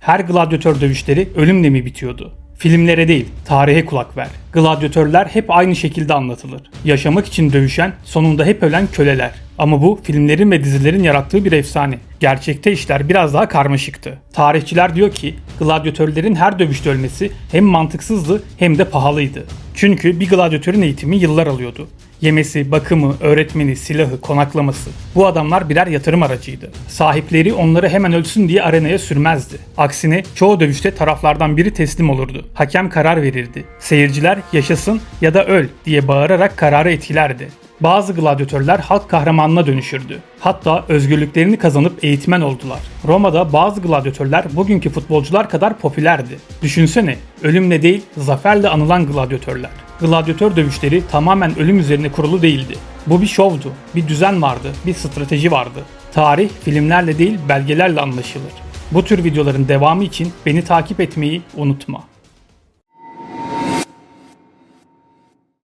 Her gladyatör dövüşleri ölümle mi bitiyordu? Filmlere değil, tarihe kulak ver. Gladyatörler hep aynı şekilde anlatılır. Yaşamak için dövüşen, sonunda hep ölen köleler. Ama bu filmlerin ve dizilerin yarattığı bir efsane. Gerçekte işler biraz daha karmaşıktı. Tarihçiler diyor ki gladyatörlerin her dövüşte ölmesi hem mantıksızdı hem de pahalıydı. Çünkü bir gladyatörün eğitimi yıllar alıyordu. Yemesi, bakımı, öğretmeni, silahı, konaklaması. Bu adamlar birer yatırım aracıydı. Sahipleri onları hemen ölsün diye arenaya sürmezdi. Aksine çoğu dövüşte taraflardan biri teslim olurdu. Hakem karar verirdi. Seyirciler yaşasın ya da öl diye bağırarak kararı etkilerdi. Bazı gladyatörler halk kahramanına dönüşürdü. Hatta özgürlüklerini kazanıp eğitmen oldular. Roma'da bazı gladyatörler bugünkü futbolcular kadar popülerdi. Düşünsene, ölümle değil, zaferle anılan gladyatörler. Gladyatör dövüşleri tamamen ölüm üzerine kurulu değildi. Bu bir şovdu, bir düzen vardı, bir strateji vardı. Tarih filmlerle değil belgelerle anlaşılır. Bu tür videoların devamı için beni takip etmeyi unutma.